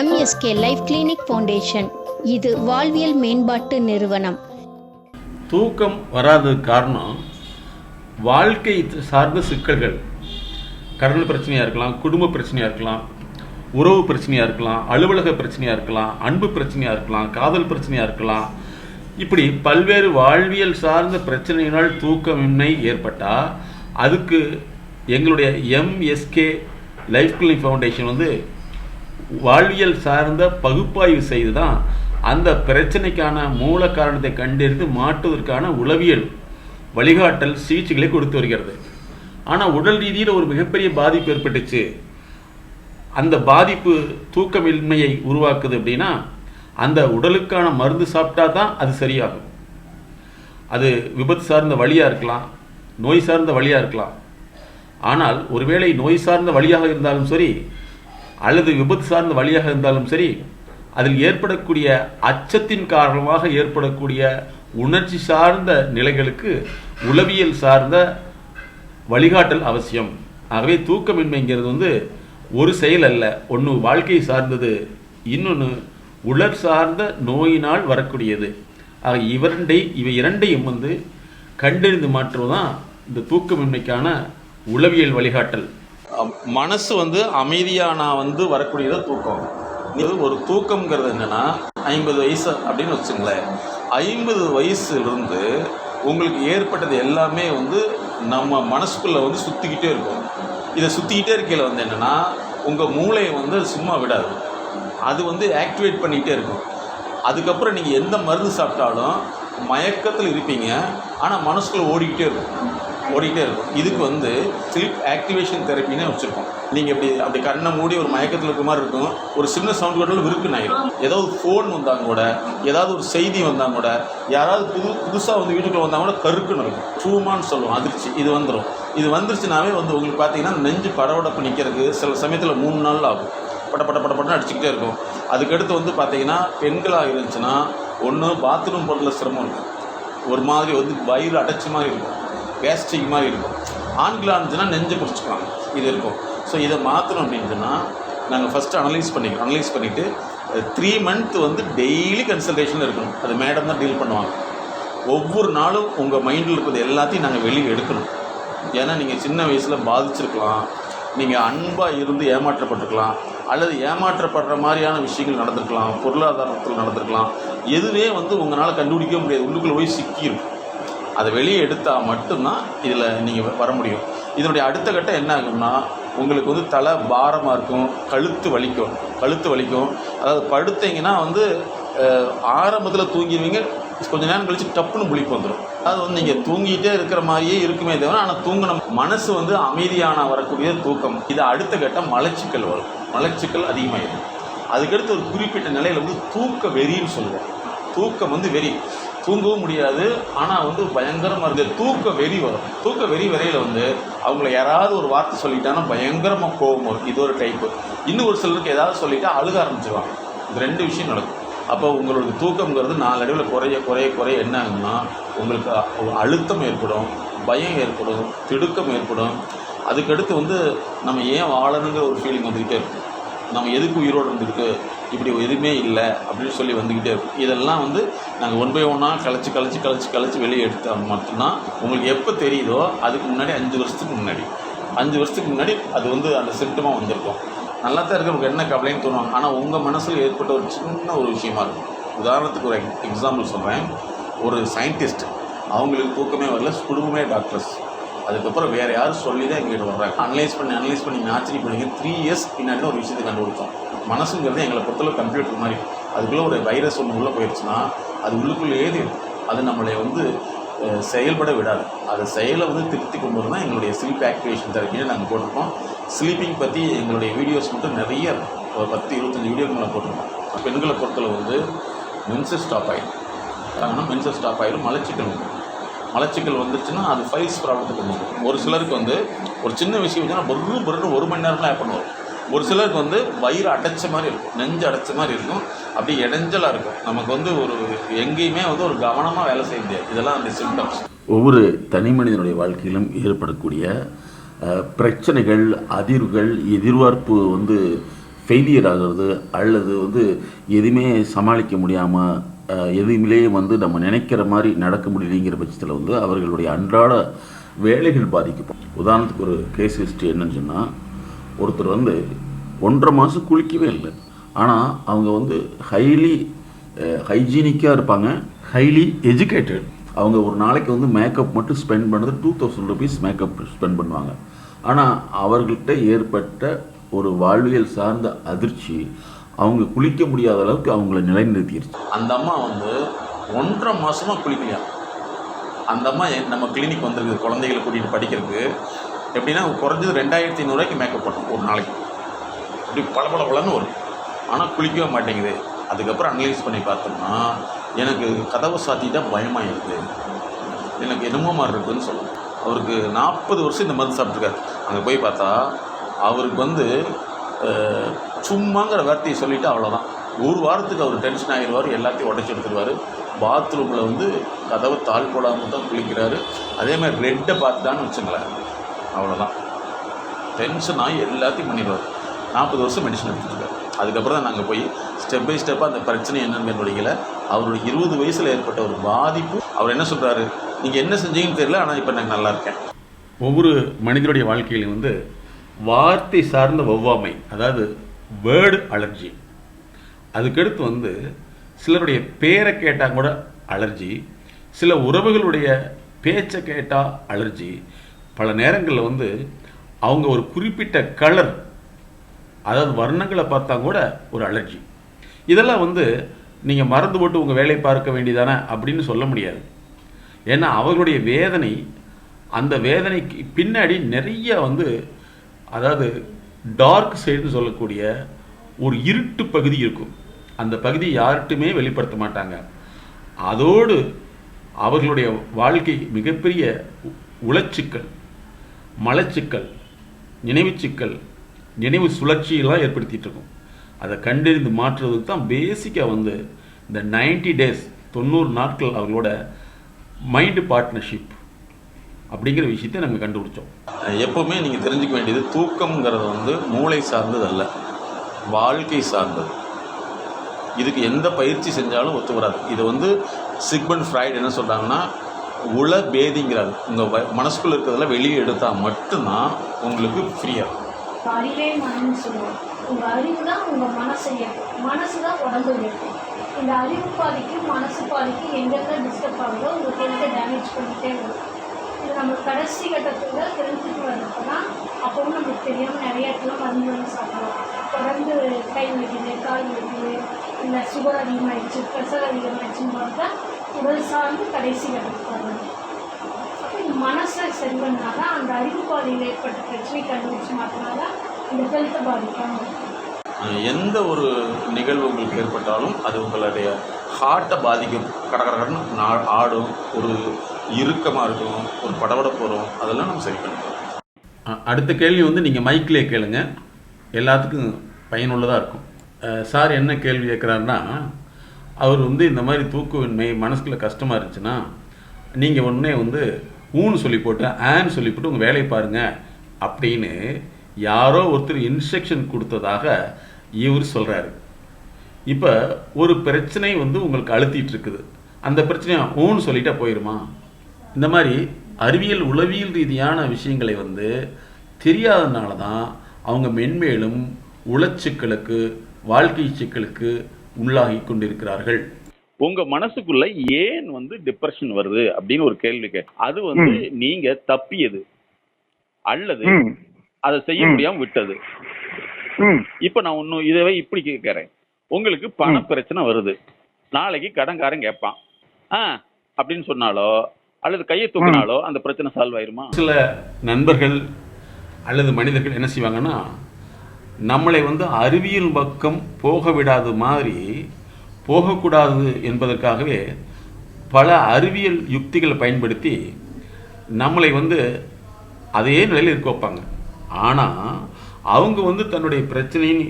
MSK life clinic foundation இது வாழ்வியல் மேம்பாட்டு நிறுவனம். தூக்கம் வராததுக்கு காரணம் வாழ்க்கை சார்ந்த சிக்கல்கள். கடன் பிரச்சனையாக இருக்கலாம் குடும்ப பிரச்சனையாக இருக்கலாம் உறவு பிரச்சனையாக இருக்கலாம் அலுவலக பிரச்சனையாக இருக்கலாம் அன்பு பிரச்சனையாக இருக்கலாம் காதல் பிரச்சனையாக இருக்கலாம். இப்படி பல்வேறு வாழ்வியல் சார்ந்த பிரச்சனையினால் தூக்கமின்மை ஏற்பட்டால் அதுக்கு எங்களுடைய எம்எஸ்கே லைஃப் கிளினிக் ஃபவுண்டேஷன் வந்து வாழ்வியல் சார்ந்த பகுப்பாய்வு செய்து தான் அந்த பிரச்சனைக்கான மூல காரணத்தை கண்டறிந்து மாற்றுவதற்கான உளவியல் வழிகாட்டல் சிகிச்சைகளை கொடுத்து வருகிறது. ஆனால் உடல் ரீதியில் ஒரு மிகப்பெரிய பாதிப்பு ஏற்பட்டுச்சு. அந்த பாதிப்பு தூக்கமின்மையை உருவாக்குது அப்படின்னா அந்த உடலுக்கான மருந்து சாப்பிட்டா தான் அது சரியாகும். அது விபத்து சார்ந்த வழியாக இருக்கலாம் நோய் சார்ந்த வழியாக இருக்கலாம். ஆனால் ஒருவேளை நோய் சார்ந்த வழியாக இருந்தாலும் சரி அல்லது விபத்து சார்ந்த வழியாக இருந்தாலும் சரி அதில் ஏற்படக்கூடிய அச்சத்தின் காரணமாக ஏற்படக்கூடிய உணர்ச்சி சார்ந்த நிலைகளுக்கு உளவியல் சார்ந்த வழிகாட்டல் அவசியம். ஆகவே தூக்கமின்மைங்கிறது வந்து ஒரு செயல் அல்ல ஒன்று வாழ்க்கை சார்ந்தது இன்னொன்று உலர் சார்ந்த நோயினால் வரக்கூடியது. ஆக இவரண்டை இவை இரண்டையும் வந்து கண்டறிந்து மாற்றுவதுதான் இந்த தூக்கமின்மைக்கான உளவியல் வழிகாட்டல். மனசு வந்து அமைதியானா வந்து வரக்கூடியது தூக்கம். இது ஒரு தூக்கம்ங்கிறது என்னன்னா ஐம்பது வயசு அப்படின்னு வச்சுங்களேன். ஐம்பது வயசுலேருந்து உங்களுக்கு ஏற்பட்டது எல்லாமே வந்து நம்ம மனசுக்குள்ளே வந்து சுற்றிக்கிட்டே இருக்கும். இதை சுற்றிக்கிட்டே இருக்கையில் வந்து என்னென்னா உங்கள் மூளையை வந்து அது சும்மா விடாது. அது வந்து ஆக்டிவேட் பண்ணிக்கிட்டே இருக்கும். அதுக்கப்புறம் நீங்கள் எந்த மருந்து சாப்பிட்டாலும் மயக்கத்தில் இருப்பீங்க. ஆனால் மனசுக்குள்ளே ஓடிக்கிட்டே இருக்கும். ஓடிக்கிட்டே இருக்கும். இதுக்கு வந்து ஸ்லீப் ஆக்டிவேஷன் தெரப்பின்னு வச்சுருக்கோம். நீங்கள் இப்படி அப்படி கண்ணை மூடி ஒரு மயக்கத்தில் இருக்க மாதிரி இருக்கும். ஒரு சின்ன சவுண்ட் கேட்டாலும் விருக்குன்னு ஆயிடும் ஏதாவது ஃபோன் வந்தாங்க கூட ஏதாவது ஒரு செய்தி வந்தாங்க கூட யாராவது புது புதுசாக வந்து வீட்டுக்குள்ளே வந்தாங்க கூட கருக்குன்னு இருக்கும். ட்ரூமான்னு சொல்லுவோம். அதிர்ச்சி. இது வந்துடும் இது வந்துருச்சுனாவே வந்து உங்களுக்கு பார்த்தீங்கன்னா நெஞ்சு படபடப்பு நிற்கிறதுக்கு சில சமயத்தில் மூணு நாள் ஆகும். பட பட பட அடிச்சுக்கிட்டே இருக்கும். அதுக்கடுத்து வந்து பார்த்தீங்கன்னா பெண்களாக இருந்துச்சுன்னா ஒன்று பாத்ரூம் போடுறதுல சிரமம் இருக்கும். ஒரு மாதிரி வந்து வயிறு அடைச்ச மாதிரி இருக்கும். வேஸ்டிங் மாதிரி இருக்கும். ஆண்களாக இருந்துச்சுன்னா நெஞ்சை பிடிச்சிக்கலாம் இது இருக்கும். ஸோ இதை மாற்றணும் அப்படின்னு சொன்னால் நாங்கள் ஃபஸ்ட்டு அனலைஸ் பண்ணிக்கிறோம். அனலைஸ் பண்ணிவிட்டு த்ரீ மந்த் வந்து டெய்லி கன்சல்டேஷனில் இருக்கணும். அது மேடம் தான் டீல் பண்ணுவாங்க. ஒவ்வொரு நாளும் உங்கள் மைண்டில் இருக்கிறது எல்லாத்தையும் நாங்கள் வெளியே எடுக்கணும். ஏன்னா நீங்கள் சின்ன வயசில் பாதிச்சிருக்கலாம். நீங்கள் அன்பாக இருந்து ஏமாற்றப்பட்டிருக்கலாம். அல்லது ஏமாற்றப்படுற மாதிரியான விஷயங்கள் நடந்திருக்கலாம். பொருளாதாரத்தில் நடந்திருக்கலாம். எதுவே வந்து உங்களால் கண்டுபிடிக்க முடியாது. உள்ளுக்குள்ளே போய் சிக்கியிருக்கும். அதை வெளியே எடுத்தால் மட்டும்தான் இதில் நீங்கள் வர முடியும். இதனுடைய அடுத்த கட்டம் என்ன ஆகும்னா உங்களுக்கு வந்து தலை பாரமாக இருக்கும் கழுத்து வலிக்கும் கழுத்து வலிக்கும். அதாவது படுத்தீங்கன்னா வந்து ஆரம்பத்தில் தூங்கிடுவீங்க கொஞ்ச நேரம் கழிச்சு டப்புன்னு முழிப்பு வந்துடும் அது வந்து நீங்கள் தூங்கிட்டே இருக்கிற மாதிரியே இருக்குமே தவிர ஆனால் தூங்கின மனசு வந்து அமைதியான வரக்கூடிய தூக்கம். இது அடுத்த கட்டம் மலச்சிக்கல் வரும். மலச்சிக்கல் அதிகமாகிடும் அதுக்கடுத்து ஒரு குறிப்பிட்ட நிலையில் வந்து தூக்க வெறின்னு சொல்லுவோம். தூக்கம் வந்து வெறி. தூங்கவும் முடியாது. ஆனால் வந்து பயங்கரமாக இருந்த தூக்க வெறி வரும். தூக்க வெறி வரையில் வந்து அவங்கள யாராவது ஒரு வார்த்தை சொல்லிட்டாங்கன்னா பயங்கரமாக கோபம் வரும். இது ஒரு டைப்பு இன்னும் ஒரு சிலருக்கு ஏதாவது சொல்லிட்டா அழுக ஆரம்பிச்சிருவாங்க. இந்த ரெண்டு விஷயம் நடக்கும். அப்போ உங்களோட தூக்கம்ங்கிறது நாளடைவில் குறைய குறைய குறைய என்ன ஆகும்னா உங்களுக்கு அழுத்தம் ஏற்படும் பயம் ஏற்படும் திடுக்கம் ஏற்படும். அதுக்கடுத்து வந்து நம்ம ஏன் வாழணுங்கிற ஒரு ஃபீலிங் வந்துக்கிட்டே இருக்கும். நம்ம எதுக்கு உயிரோடு இருந்திருக்கு இப்படி எதுவுமே இல்லை அப்படின்னு சொல்லி வந்துக்கிட்டே இருக்கும். இதெல்லாம் வந்து நாங்கள் ஒன் பை ஒன்னாக கழிச்சு கழிச்சு கழிச்சு கழிச்சு வெளியே எடுத்தால் மட்டும்தான் உங்களுக்கு எப்போ தெரியுதோ அதுக்கு முன்னாடி அஞ்சு வருஷத்துக்கு முன்னாடி. அஞ்சு வருஷத்துக்கு முன்னாடி அது வந்து அந்த சிம்டமாக வந்திருக்கும். நல்லா தான் இருக்கிறவங்க என்ன கவலைன்னு தோணுவாங்க. ஆனால் உங்கள் மனசில் ஏற்பட்ட ஒரு சின்ன ஒரு விஷயமா இருக்கும். உதாரணத்துக்கு ஒரு எக்ஸாம்பிள் சொல்கிறேன் ஒரு சயின்டிஸ்ட் அவங்களுக்கு தூக்கமே வரல குடும்பமே டாக்டர்ஸ் அதுக்கப்புறம் வேறு யாரும் சொல்லி தான் எங்ககிட்ட வர்றாங்க. அனலைஸ் பண்ணி அனலைஸ் பண்ணி ஆச்சரியப்படுங்க த்ரீ இயர்ஸ் பின்னாடி ஒரு விஷயத்தை கண்டுபிடிச்சோம். மனசுங்கிறது எங்களை பொறுத்தளவு கம்ப்யூட்டர் மாதிரி. அதுக்குள்ளே ஒரு வைரஸ் ஒன்று உள்ளே போயிடுச்சுன்னா அது உள்ளுக்குள்ளே ஏது அது நம்மளை வந்து செயல்பட விடாது. அது செயலை வந்து திருத்தி கொண்டு வரணும் தான் எங்களுடைய ஸ்லீப் ஆக்டிவேஷன் தெரப்பின்னு நாங்கள் போட்டிருக்கோம். ஸ்லீப்பிங் பற்றி எங்களுடைய வீடியோஸ் மட்டும் நிறைய ஒரு பத்து இருபத்தஞ்சி வீடியோக்கு மேலே போட்டிருக்கோம். பெண்களை பொறுத்தளவு வந்து மென்சஸ் ஸ்டாப் ஆகிடும் காரணம் மென்சஸ் ஸ்டாப் ஆகிடும் மலச்சிக்கல் மலச்சிக்கல் வந்துருச்சுன்னா அது ஃபைல்ஸ் ப்ராப்ளத்துக்கு கொண்டு ஒரு சிலருக்கு வந்து ஒரு சின்ன விஷயம் வச்சுன்னா பொருள் பொருள் ஒரு மணி நேரம்லாம் பண்ணுவோம் ஒரு சிலருக்கு வந்து வயிறு அடைச்ச மாதிரி இருக்கும் நெஞ்சு அடைச்ச மாதிரி இருக்கும் அப்படி இடைஞ்சலாக இருக்கும். நமக்கு வந்து ஒரு எங்கேயுமே வந்து ஒரு கவனமாக வேலை செய்ய முடியாது. இதெல்லாம் அந்த சிம்டம்ஸ் ஒவ்வொரு தனி மனிதனுடைய வாழ்க்கையிலும் ஏற்படக்கூடிய பிரச்சனைகள் அதிர்வுகள் எதிர்பார்ப்பு வந்து ஃபெயிலியர் ஆகிறது அல்லது வந்து எதுவுமே சமாளிக்க முடியாமல் எதுவுமே வந்து நம்ம நினைக்கிற மாதிரி நடக்க முடியலைங்கிற பட்சத்தில் வந்து அவர்களுடைய அன்றாட வேலைகள் பாதிக்கப்படும். உதாரணத்துக்கு ஒரு கேஸ் ஹிஸ்ட்ரி என்னன்னு சொன்னால் ஒருத்தர் வந்து ஒன்றரை மாதம் குளிக்கவே இல்லை. ஆனால் அவங்க வந்து ஹைலி ஹைஜீனிக்காக இருப்பாங்க ஹைலி எஜுகேட்டட் அவங்க ஒரு நாளைக்கு வந்து மேக்கப் மட்டும் ஸ்பெண்ட் பண்ணுறது two thousand rupees makeup spend பண்ணுவாங்க. ஆனால் அவர்கள்ட்ட ஏற்பட்ட ஒரு வாழ்வியல் சார்ந்த அதிர்ச்சி அவங்க குளிக்க முடியாத அளவுக்கு அவங்கள நிலைநிறுத்திடுச்சு அந்த அம்மா வந்து ஒன்றரை மாதமாக குளிக்கலையா? அந்த அம்மா நம்ம கிளினிக் வந்திருக்கு குழந்தைகளை கூட்டிகிட்டு படிக்கிறதுக்கு. எப்படின்னா குறைஞ்சது ரெண்டாயிரத்தி ஐநூறுரூவாய்க்கு மேக்கப் பண்ணும் ஒரு நாளைக்கு. இப்படி பல பல பலன்னு வரும். ஆனால் குளிக்கவே மாட்டேங்குது. அதுக்கப்புறம் அனலைஸ் பண்ணி பார்த்தோம்னா எனக்கு கதவை சாத்திட்டா பயமாக இருக்குது எனக்கு என்னமோ மாதிரி இருக்குதுன்னு சொல்லுவோம் அவருக்கு நாற்பது வருஷம் இந்த மருந்து சாப்பிட்ருக்காரு அங்கே போய் பார்த்தா அவருக்கு வந்து சும்மாங்கிற வார்த்தையை சொல்லிவிட்டு அவ்வளோதான் ஒரு வாரத்துக்கு அவர் டென்ஷன் ஆகிடுவார் எல்லாத்தையும் உடச்சி எடுத்துருவார். பாத்ரூமில் வந்து கதவை தாழ் போடாமல் தான் குளிக்கிறாரு. அதே மாதிரி ரெட்டை பார்த்துட்டான்னு வச்சுங்களேன். அவ்வளோதான் டென்ஷன் ஆகி எல்லாத்தையும் பண்ணிடுவார். நாற்பது வருஷம் மெடிசன் எடுத்துருக்காரு அதுக்கப்புறம் தான் நாங்கள் போய் ஸ்டெப் பை ஸ்டெப்பாக அந்த பிரச்சனை என்னன்னு கண்டுபிடிக்கல. அவருடைய இருபது வயசில் ஏற்பட்ட ஒரு பாதிப்பு. அவர் என்ன சொல்கிறாரு நீங்கள் என்ன செஞ்சீங்கன்னு தெரியல ஆனால் இப்போ நாங்கள் நல்லா இருக்கேன். ஒவ்வொரு மனிதனுடைய வாழ்க்கையிலையும் வந்து வார்த்தை சார்ந்த ஒவ்வாமை அதாவது வேர்டு அலர்ஜி அதுக்கடுத்து வந்து சிலருடைய பேரை கேட்டால் கூட அலர்ஜி சில உறவுகளுடைய பேச்சை கேட்டால் அலர்ஜி பல நேரங்களில் வந்து அவங்க ஒரு குறிப்பிட்ட கலர் அதாவது வர்ணங்களை பார்த்தா கூட ஒரு அலர்ஜி இதெல்லாம் வந்து நீங்கள் மறந்து போட்டு உங்கள் வேலையை பார்க்க வேண்டியதானே அப்படின்னு சொல்ல முடியாது. ஏன்னா அவர்களுடைய வேதனை அந்த வேதனைக்கு பின்னாடி நிறைய வந்து அதாவது டார்க் சைடுன்னு சொல்லக்கூடிய ஒரு இருட்டு பகுதி இருக்கும். அந்த பகுதி யார்கிட்டுமே வெளிப்படுத்த மாட்டாங்க. அதோடு அவர்களுடைய வாழ்க்கை மிகப்பெரிய உளச்சிக்கல் மலச்சிக்கல் நினைவுச்சிக்கல் நினைவு சுழற்சியெல்லாம் ஏற்படுத்திகிட்டு இருக்கும். அதை கண்டறிந்து மாற்றுறதுக்கு தான் பேசிக்காக வந்து இந்த 90 டேஸ் தொண்ணூறு நாட்கள் அவர்களோட மைண்டு பார்ட்னர்ஷிப் அப்படிங்கிற விஷயத்தை நாங்கள் கண்டுபிடிச்சோம். எப்போவுமே நீங்கள் தெரிஞ்சுக்க வேண்டியது தூக்கம்ங்கிறது வந்து மூளை சார்ந்தது அல்ல வாழ்க்கை சார்ந்தது. இதுக்கு எந்த பயிற்சி செஞ்சாலும் ஒத்து வராது. இது வந்து சிக்மண்ட் ஃப்ராய்டு என்ன சொல்கிறாங்கன்னா உள பேதிங்கிறாரு. உங்கள் மனசுக்குள்ளே இருக்கிறதெல்லாம் வெளியே எடுத்தால் மட்டும்தான் உங்களுக்கு ஃப்ரீயாக அறிவே மனம்னு சொல்லுவோம் உங்க அறிவு தான் உங்க மனசை இயக்கும். மனசு தான் உடம்பு இயக்கும். இந்த அறிவு பாதிக்கு மனசு பாதிக்கு எங்கெல்லாம் டிஸ்டர்ப் ஆகுதோ உங்க ஹெல்த்தை டேமேஜ் பண்ணிட்டே வரும். இது நம்ம கடைசி கட்டத்தில் தெரிஞ்சுட்டு வரப்போ தான் அப்பவும் நமக்கு தெரியாமல் நிறைய இடத்துல மருந்து வந்து சாப்பிடலாம். தொடர்ந்து கை வலிக்குது கால் வலிக்குது இல்லை சுகர் அதிகமாகிடுச்சு ப்ரெஷர் அதிகமாகிடுச்சுன்னு பார்த்தா உடல் சார்ந்து கடைசி கட்டத்துக்கு வரணும். அப்போ இந்த மனசை சரி பண்ணாதான் அந்த அறிவு பாதையில் ஏற்பட்ட பிரச்சனை கண்டுபிடிச்சு மாற்றினாதான் இந்த ஹெல்த்தை பாதிக்காமல் எந்த ஒரு நிகழ்வு உங்களுக்கு ஏற்பட்டாலும் அது உங்களுடைய ஹார்ட்டை பாதிக்கும். கடற்கடன்னு நா- ஆடும் ஒரு இறுக்கமாக இருக்கும் ஒரு படவட போகிறோம் அதெல்லாம் நம்ம சரி பண்ணிக்கலாம் அடுத்த கேள்வி வந்து நீங்கள் மைக்கிலே கேளுங்க. எல்லாத்துக்கும் பயனுள்ளதாக இருக்கும். சார் என்ன கேள்வி கேட்குறாருன்னா அவர் வந்து இந்த மாதிரி தூக்குவின்மை மனசுக்குள்ள கஷ்டமாக இருந்துச்சுன்னா நீங்கள் உடனே வந்து ஊன்னு சொல்லி போட்டு ஆன்னு சொல்லி போட்டு உங்கள் வேலையை பாருங்கள் அப்படின்னு யாரோ ஒருத்தர் இன்ஸ்ட்ரக்ஷன் கொடுத்ததாக இவர் சொல்கிறாரு இப்போ ஒரு பிரச்சனை வந்து உங்களுக்கு அழுத்திட்டு இருக்குது. அந்த பிரச்சனையை ஊன்னு சொல்லிட்டா போயிருமா? இந்த மாதிரி அறிவியல் உளவியல் ரீதியான விஷயங்களை வந்து தெரியாதனால தான் அவங்க மென்மேலும் உளச்சிக்கலுக்கு வாழ்க்கை சிக்கலுக்கு உள்ளாகி கொண்டிருக்கிறார்கள். உங்க மனசுக்குள்ள ஏன் வந்து டிப்ரெஷன் வருது அப்படின்னு ஒரு கேள்வி கேட்டு அது வந்து நீங்க தப்பியது. அல்லது அதை செய்ய. முடியாம விட்டது. ம். இப்ப நான் இன்னும் இதை இப்படி கேட்கறேன். உங்களுக்கு பண பிரச்சனை வருது. நாளைக்கு கடன்காரன் கேட்பான். ஆ அப்படின்னு சொன்னாலோ அல்லது கையை தூக்கினாலோ அந்த பிரச்சனை சால்வ் ஆயிருமா? சில நண்பர்கள் அல்லது மனிதர்கள் என்ன செய்வாங்கன்னா நம்மளை வந்து அறிவியல் பக்கம் போக விடாத மாதிரி போகக்கூடாது என்பதற்காகவே பல அறிவியல் யுக்திகளை பயன்படுத்தி நம்மளை வந்து அதே நிலையில் இருக்க வைப்பாங்க. ஆனால் அவங்க வந்து தன்னுடைய பிரச்சனையின்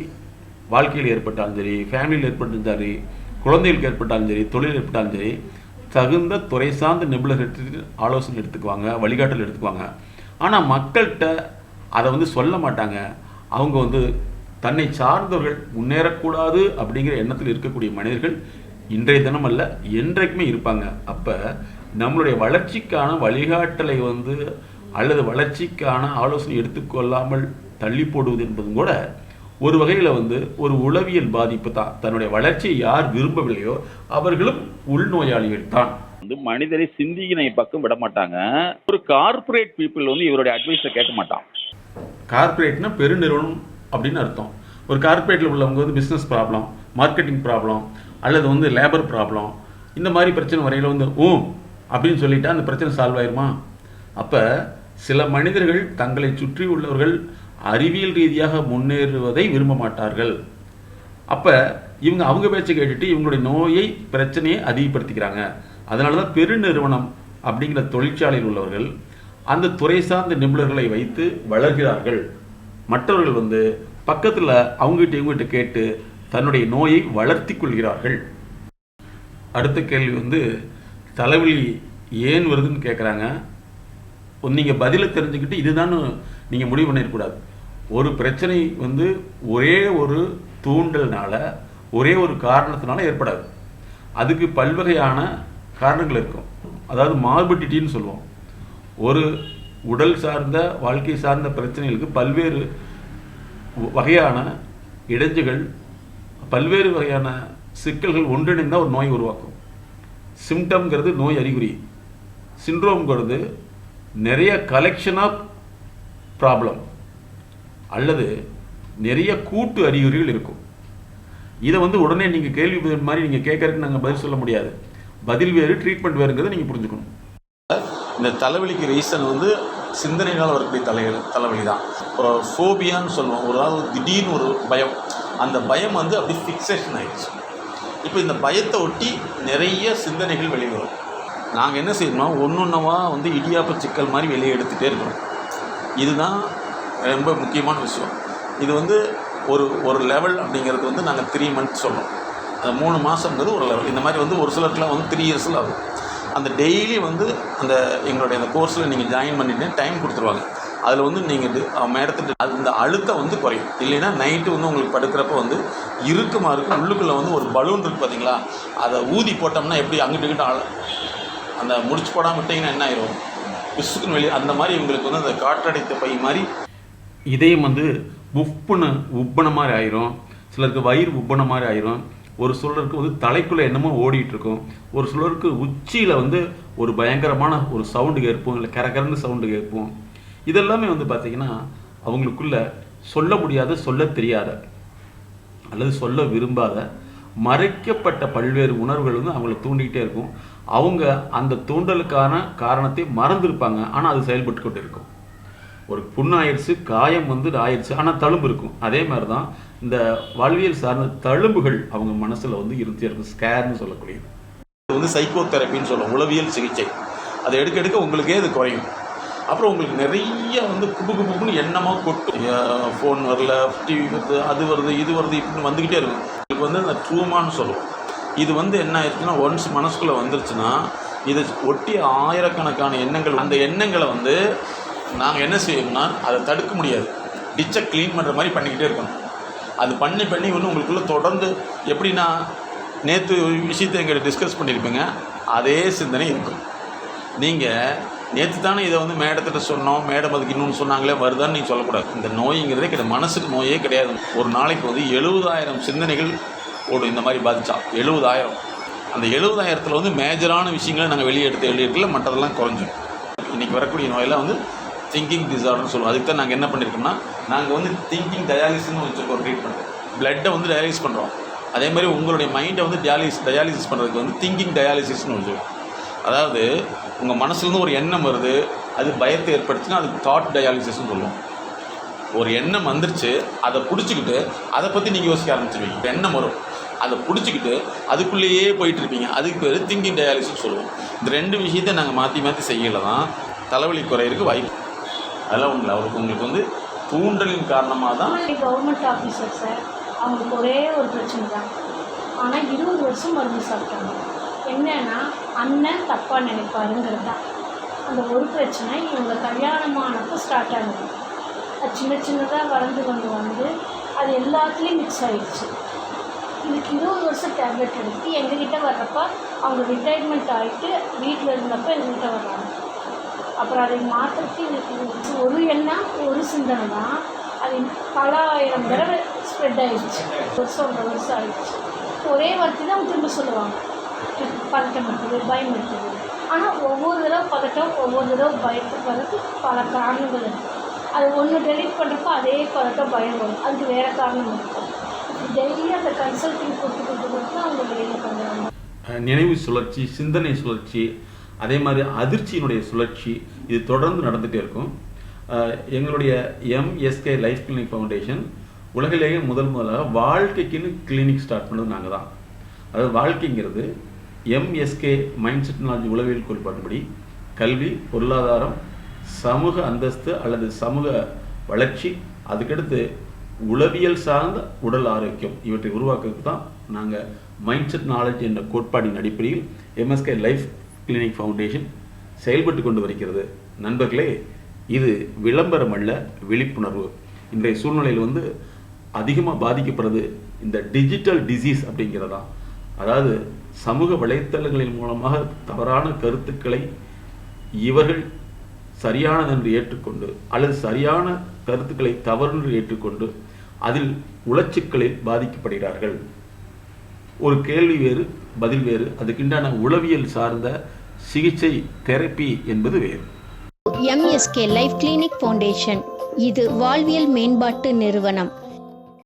வாழ்க்கையில் ஏற்பட்டாலும் சரி ஃபேமிலியில் ஏற்பட்டாலும் சரி குழந்தைகளுக்கு ஏற்பட்டாலும் சரி தொழில் ஏற்பட்டாலும் சரி தகுந்த துறை சார்ந்த நிபுணர்கிட்ட ஆலோசனை எடுத்துக்குவாங்க வழிகாட்டல் எடுத்துக்குவாங்க. ஆனால் மக்கள்கிட்ட அதை வந்து சொல்ல மாட்டாங்க. அவங்க வந்து தன்னை சார்ந்தவர்கள் முன்னேறக்கூடாது அப்படிங்கிற எண்ணத்தில் இருக்கக்கூடிய மனிதர்கள் இன்றைய தினம் அல்ல என்றைக்குமே இருப்பாங்க. அப்போ நம்மளுடைய வளர்ச்சிக்கான வழிகாட்டலை வந்து அல்லது வளர்ச்சிக்கான ஆலோசனை எடுத்துக்கொள்ளாமல் தள்ளி போடுவது என்பதும் கூட ஒரு வகையில் வந்து ஒரு உளவியல் பாதிப்பு தான் தன்னுடைய வளர்ச்சியை யார் விரும்பவில்லையோ அவர்களும் உள்நோயாளிகள் தான். வந்து மனிதரை சிந்திக்கினை பக்கம் விட மாட்டாங்க. ஒரு கார்ப்பரேட் பீப்புள் வந்து இவருடைய அட்வைஸை கேட்க மாட்டான். கார்ப்பரேட்னா பெருநிறுவனம் அப்படின்னு அர்த்தம். ஒரு கார்ப்பரேட்டில் உள்ளவங்க வந்து பிஸ்னஸ் ப்ராப்ளம் மார்க்கெட்டிங் ப்ராப்ளம் அல்லது வந்து லேபர் ப்ராப்ளம் இந்த மாதிரி பிரச்சனை வரையில் வந்து ஓ! அப்படின்னு சொல்லிட்டா அந்த பிரச்சனை சால்வ் ஆயிருமா? அப்போ சில மனிதர்கள் தங்களை சுற்றி உள்ளவர்கள் அறிவியல் ரீதியாக முன்னேறுவதை விரும்ப மாட்டார்கள். அப்போ இவங்க அவங்க பேச்சை கேட்டுட்டு இவங்களுடைய நோயை பிரச்சனையை அதிகப்படுத்திக்கிறாங்க. அதனால தான் பெருநிறுவனம் அப்படிங்கிற தொழிற்சாலையில் உள்ளவர்கள் அந்த துறை சார்ந்த நிபுணர்களை வைத்து வளர்கிறார்கள். மற்றவர்கள் வந்து பக்கத்தில் அவங்ககிட்ட இவங்ககிட்ட கேட்டு தன்னுடைய நோயை வளர்த்தி கொள்கிறார்கள். அடுத்த கேள்வி வந்து தலைவலி ஏன் வருதுன்னு கேட்குறாங்க நீங்கள் பதிலை தெரிஞ்சுக்கிட்டு இதுதான் நீங்கள் முடிவு பண்ணிடக்கூடாது. ஒரு பிரச்சனை வந்து ஒரே ஒரு தூண்டல்னால ஒரே ஒரு காரணத்தினால ஏற்படாது. அதுக்கு பல்வகையான காரணங்கள் இருக்கும். அதாவது மார்பிட்டின்னு சொல்லுவோம். ஒரு உடல் சார்ந்த வாழ்க்கை சார்ந்த பிரச்சனைகளுக்கு பல்வேறு வகையான இடைஞ்சுகள் பல்வேறு வகையான சிக்கல்கள் ஒன்றிணைந்தால் ஒரு நோய் உருவாக்கும். சிம்டம்ங்கிறது நோய் அறிகுறி. சிண்ட்ரோம்ங்கிறது நிறைய கலெக்ஷன் ஆஃப் ப்ராப்ளம் அல்லது நிறைய கூட்டு அறிகுறிகள் இருக்கும். இதை வந்து உடனே நீங்கள் கேள்வி பதில் மாதிரி நீங்கள் கேட்கறதுக்கு நாங்கள் பதில் சொல்ல முடியாது. பதில் வேறு ட்ரீட்மெண்ட் வேறுங்கிறத நீங்கள் புரிஞ்சுக்கணும். இந்த தலைவலிக்கு ரீசன் வந்து சிந்தனைகளால் வரக்கூடிய தலை தலைவலி தான் ஃபோபியான்னு சொல்லுவோம். ஒரு அதாவது திடீர்னு ஒரு பயம். அந்த பயம் வந்து அப்படி ஃபிக்ஸேஷன் ஆகிடுச்சு இப்போ இந்த பயத்தை ஒட்டி நிறைய சிந்தனைகள் வெளியே வரும். நாங்கள் என்ன செய்யணும் ஒன்று ஒன்றவா வந்து இடியாப்ப சிக்கல் மாதிரி வெளியே எடுத்துகிட்டே இருக்கிறோம். இதுதான் ரொம்ப முக்கியமான விஷயம். இது வந்து ஒரு ஒரு லெவல் அப்படிங்கிறது வந்து நாங்கள் த்ரீ மந்த்ஸ் சொல்கிறோம் அந்த மூணு மாதங்கிறது ஒரு லெவல் இந்த மாதிரி வந்து ஒரு சிலருக்குலாம் வந்து த்ரீ இயர்ஸில் ஆகும். அந்த டெய்லி வந்து அந்த எங்களுடைய அந்த கோர்ஸில் நீங்கள் ஜாயின் பண்ணிட்டு டைம் கொடுத்துருவாங்க. அதில் வந்து நீங்கள் மேடத்துட்டு அது இந்த அழுத்தம் வந்து குறையும். இல்லைன்னா நைட்டு வந்து உங்களுக்கு படுக்கிறப்ப வந்து இருக்குமா இருக்கும் உள்ளுக்குள்ளே வந்து ஒரு பலூன் இருக்குது பார்த்தீங்களா அதை ஊதி போட்டோம்னா எப்படி அங்கிட்டு இங்கிட்ட அந்த முடிச்சு போடாமல் விட்டிங்கன்னா என்ன ஆயிரும்? பிசுக்குன்னு வெளியே அந்த மாதிரி உங்களுக்கு வந்து அந்த காற்றடைத்த பை மாதிரி இதயம் வந்து உப்புன உப்பன மாதிரி ஆயிரும். சிலருக்கு வயிறு உப்பன மாதிரி ஆயிரும். ஒரு சிலருக்கு வந்து தலைக்குள்ள என்னமோ ஓடிட்டு இருக்கும் ஒரு சிலருக்கு உச்சியில் வந்து ஒரு பயங்கரமான ஒரு சவுண்டு கேட்போம் இல்லை கரகரன்னு சவுண்டு கேட்போம். இதெல்லாமே வந்து பார்த்தீங்கன்னா அவங்களுக்குள்ள சொல்ல முடியாத சொல்ல தெரியாத அல்லது சொல்ல விரும்பாத மறைக்கப்பட்ட பல்வேறு உணர்வுகள் வந்து அவங்கள தூண்டிக்கிட்டே இருக்கும். அவங்க அந்த தூண்டலுக்கான காரணத்தை மறந்துருப்பாங்க. ஆனால் அது செயல்பட்டு கொண்டு இருக்கும் ஒரு புண்ணாயிடுச்சு காயம் வந்து ஆயிடுச்சு ஆனால் தழும்பு இருக்கும். அதே மாதிரி தான் இந்த வாழ்வியல் சார்ந்த தழும்புகள் அவங்க மனசில் வந்து இருந்துட்டே இருக்கும். ஸ்கேர்னு சொல்லக்கூடியது. இது வந்து சைக்கோ தெரப்பின்னு சொல்லுவோம். உளவியல் சிகிச்சை. அதை எடுக்க எடுக்க உங்களுக்கே அது குறையும். அப்புறம் உங்களுக்கு நிறைய வந்து குப்பு குப்புன்னு எண்ணமாக கொட்டும். ஃபோன் வரல டிவி வருது அது வருது இது வருது இப்படின்னு வந்துக்கிட்டே இருக்கும். உங்களுக்கு வந்து அந்த ட்ரூமான்னு சொல்லுவோம். இது வந்து என்ன ஆயிடுச்சுன்னா ஒன்ஸ் மனசுக்குள்ளே வந்துருச்சுன்னா இதை ஒட்டி ஆயிரக்கணக்கான எண்ணங்கள் அந்த எண்ணங்களை வந்து நாங்கள் என்ன செய்வோம்னா அதை தடுக்க முடியாது. டிச்சை க்ளீன் பண்ணுற மாதிரி பண்ணிக்கிட்டே இருக்கணும். அது பண்ணி பண்ணி ஒன்று உங்களுக்குள்ளே தொடர்ந்து எப்படின்னா நேற்று விஷயத்தை எங்கிட்ட டிஸ்கஸ் பண்ணியிருப்பீங்க அதே சிந்தனை இருக்கும். நீங்கள் நேற்று தானே இதை வந்து மேடத்திட்ட சொன்னோம் மேடம் அதுக்கு இன்னொன்று சொன்னாங்களே வருதான்னு நீங்கள் சொல்லக்கூடாது. இந்த நோய்ங்கிறதே கிடையாது மனசுக்கு நோயே கிடையாது. ஒரு நாளைக்கு வந்து எழுபதாயிரம் சிந்தனைகள் ஓடும் இந்த மாதிரி பாதிச்சா எழுபதாயிரம். அந்த எழுபதாயிரத்தில் வந்து மேஜரான விஷயங்களை நாங்கள் வெளியே எடுத்து வெளியிடல மற்றதெல்லாம் குறைஞ்சோம் இன்றைக்கி வரக்கூடிய நோயெல்லாம் வந்து திங்கிங் டிசார்டர்னு சொல்லுவோம். அதுக்கு தான் நாங்கள் என்ன பண்ணியிருக்கோம்னா நாங்கள் வந்து திங்கிங் டயாலிசிஸ்னு வச்சுருக்கோம் ட்ரீட்மெண்ட் பிளட்டை வந்து டயாலிசிஸ் பண்ணுறோம் அதே மாதிரி உங்களுடைய மைண்டை வந்து டயாலிஸ் டயாலிசிஸ் பண்ணுறதுக்கு வந்து திங்கிங் டயாலிசிஸ்னு வச்சுருக்கோம் அதாவது உங்கள் மனசுலேருந்து ஒரு எண்ணம் வருது அது பயத்தை ஏற்படுத்தினா அதுக்கு தாட் டயாலிசிஸ்னு சொல்லுவோம். ஒரு எண்ணம் வந்துருச்சு அதை பிடிச்சிக்கிட்டு அதை பற்றி நீங்கள் யோசிக்க ஆரம்பிச்சிருவீங்க. எண்ணம் வரும். அதை பிடிச்சிக்கிட்டு அதுக்குள்ளேயே போயிட்டுருப்பீங்க. அதுக்கு பேர் திங்கிங் டயாலிசிஸ் சொல்லுவோம். இந்த ரெண்டு விஷயத்தை நாங்கள் மாற்றி மாற்றி செய்யல தான் தலைவலி குறையிறதுக்கு வாய்ப்பு அதெல்லாம் ஒன்றும் அவருக்கு உங்களுக்கு வந்து தூண்டலின் காரணமாக தான் கவர்மெண்ட் ஆஃபீஸர் சார் அவங்களுக்கு ஒரே ஒரு பிரச்சனை தான். ஆனால் இருபது வருஷம் மருந்து சாப்பிட்டாங்க. என்னன்னா அண்ணன் தப்பாக நினைப்பாருங்கிறது தான். அந்த ஒரு பிரச்சனை இவங்க கல்யாணமானப்போ ஸ்டார்ட் ஆகுது அது சின்ன சின்னதாக வளர்ந்து கொண்டு வந்து அது எல்லாத்துலேயும் மிக்ஸ் ஆகிடுச்சு இதுக்கு இருபது வருஷம் டேப்லெட் எடுத்து எங்ககிட்ட வர்றப்ப அவங்க ரிட்டையர்மெண்ட் ஆகிட்டு வீட்டில் இருந்தப்போ எங்ககிட்ட வர்றாங்க. அப்புறம் அதை மாற்றுறதுக்கு இதுக்கு எல்லாம் ஒரு சிந்தனை தான். அது பல ஆயிரம் தடவை ஸ்ப்ரெட் ஆயிடுச்சு. வருஷம் ஒன்றரை வருஷம் ஆயிடுச்சு. ஒரே வார்த்தை தான் திரும்ப சொல்லுவாங்க. பதட்டம் இருக்குது பயம் இருக்குது. ஆனால் ஒவ்வொரு தடவை பதட்டம் ஒவ்வொரு தடவை பயத்து வரதுக்கு பல காரணங்கள் இருக்குது அது ஒன்று டெலிட் பண்ணுறப்போ அதே பதட்டம் பயம் வரும். அதுக்கு வேறு காரணம் இருக்கும் டெய்லி அந்த கன்சல்டிங் கொடுத்து கொடுத்து கொடுத்து அவங்க வெளியில் பண்ணுறாங்க நினைவு சுழற்சி சிந்தனை சுழற்சி அதே மாதிரி அதிர்ச்சியினுடைய சுழற்சி இது தொடர்ந்து நடந்துகிட்டே இருக்கும். எங்களுடைய எம்எஸ்கே லைஃப் கிளினிக் ஃபவுண்டேஷன் உலகிலேயே முதல் முதலாக வாழ்க்கைக்குன்னு கிளினிக் ஸ்டார்ட் பண்ணது நாங்கள் தான் அதாவது வாழ்க்கைங்கிறது எம்எஸ்கே மைண்ட் செட் நாலேஜ் உளவியல் கோட்பாட்டுப்படி கல்வி பொருளாதாரம் சமூக அந்தஸ்து அல்லது சமூக வளர்ச்சி அதுக்கடுத்து உளவியல் சார்ந்த உடல் ஆரோக்கியம் இவற்றை உருவாக்குறதுக்கு தான் நாங்கள் மைண்ட் செட் நாலேஜ் என்ற கோட்பாடின் அடிப்படையில் எம்எஸ்கே லைஃப் கிளினிக் ஃபவுண்டேஷன் செயல்பட்டு கொண்டு வருகிறது. நண்பர்களே இது விளம்பரம் அல்ல விழிப்புணர்வு. இன்றைய சூழ்நிலையில் வந்து அதிகமாக பாதிக்கப்படுறது இந்த டிஜிட்டல் டிசீஸ் அப்படிங்கிறதா. அதாவது சமூக வலைத்தளங்களின் மூலமாக தவறான கருத்துக்களை இவர்கள் சரியானதென்று ஏற்றுக்கொண்டு அல்லது சரியான கருத்துக்களை தவறென்று ஏற்றுக்கொண்டு அதில் உளச்சிக்கலில் பாதிக்கப்படுகிறார்கள். ஒரு கேள்வி வேறு பதில் வேறு. அதுக்குண்டான உளவியல் சார்ந்த சிகிச்சை தெரப்பி என்பது வேறு. எம்எஸ்கே லைஃப் கிளினிக் ஃபவுண்டேஷன் இது வாழ்வியல் மேம்பாட்டு நிறுவனம்.